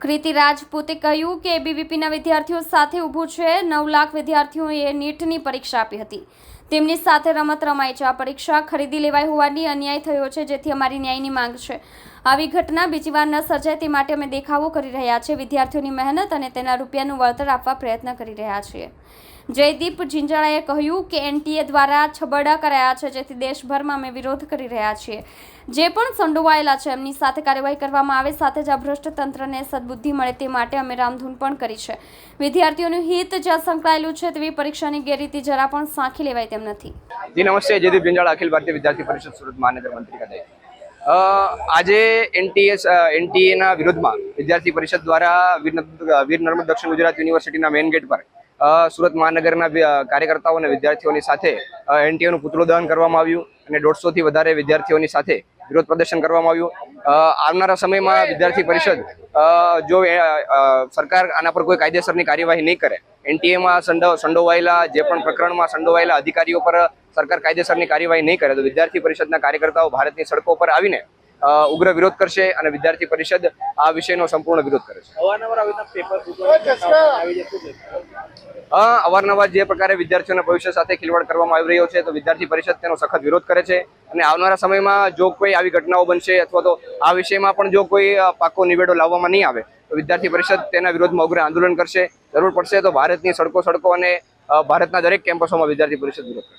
કૃતિ રાજપૂતે કહ્યું કે એબીવીપીના વિદ્યાર્થીઓ સાથે ઊભું છે. નવ લાખ વિદ્યાર્થીઓએ નીટની પરીક્ષા આપી હતી. તેમની સાથે રમત રમાય છે. આ પરીક્ષા ખરીદી લેવાઈ હોવાની અન્યાય થયો છે, જેથી અમારી ન્યાયની માંગ છે. આવી ઘટના બીજી વાર ન સર્જાય તે માટે અમે દેખાવો કરી રહ્યા છીએ. વિદ્યાર્થીઓની મહેનત અને તેના રૂપિયાનું વળતર આપવા પ્રયત્ન કરી રહ્યા છીએ. જયદીપ જિંજાળાએ કહ્યું કે એનટીએ દ્વારા છબરડા કરાયા છે, જેથી દેશભરમાં અમે વિરોધ કરી રહ્યા છીએ. જે પણ સંડોવાયેલા છે, એમની સાથે કાર્યવાહી કરવામાં આવે, સાથે જ આ ભ્રષ્ટ સદબુદ્ધિ મળે તે માટે અમે રામધૂન પણ કરી છે. વિદ્યાર્થીઓનું હિત જ્યાં સંકળાયેલું છે, તેવી પરીક્ષાની ગેરરીતિ જરા પણ સાંખી લેવાય તેમ નથી. નમસ્તે. જયદીપ જંજાળ અખિલ ભારતીય વિદ્યાર્થી પરિષદ સુરત મહાનગર મંત્રી આજે એનટીએસ એનટીએના વિરોધમાં વિદ્યાર્થી પરિષદ દ્વારા વીર નર્મદ- દક્ષિણ ગુજરાત યુનિવર્સિટીના મેઇન ગેટ પર સુરત મહાનગરના કાર્યકર્તાઓ અને વિદ્યાર્થીઓની સાથે એનટીએનું પુતળું દહન કરવામાં આવ્યું અને દોઢસોથી વધારે વિદ્યાર્થીઓની સાથે વિરોધ પ્રદર્શન કરવામાં આવ્યું. આવનારા સમયમાં વિદ્યાર્થી પરિષદ જો સરકાર આના પર કોઈ કાયદેસરની કાર્યવાહી નહીં કરે એનટીએમાં સંડો સંડોવાયેલા જે પણ પ્રકરણમાં સંડોવાયેલા અધિકારીઓ પર સરકાર કાયદેસરની કાર્યવાહી નહીં કરે તો વિદ્યાર્થી પરિષદના કાર્યકર્તાઓ ભારતની સડકો પર આવીને ઉગ્ર વિરોધ કરશે અને વિદ્યાર્થી પરિષદ આ વિષયનો સંપૂર્ણ વિરોધ કરે છે. અવારનવાર જે પ્રકારે વિદ્યાર્થીઓના ભવિષ્ય સાથે ખિલવાડ કરવામાં આવી રહ્યો છે તો વિદ્યાર્થી પરિષદ તેનો સખત વિરોધ કરે છે અને આવનારા સમયમાં જો કોઈ આવી ઘટનાઓ બનશે અથવા તો આ વિષયમાં પણ જો કોઈ પાકો નિવેડો લાવવામાં નહીં આવે વિદ્યાર્થી પરિષદ તેના વિરોધમાં ઉગ્ર આંદોલન કરશે. જરૂર પડશે તો ભારતની સડકો સડકો અને ભારતના દરેક કેમ્પસોમાં વિદ્યાર્થી પરિષદ વિરોધ કરશે.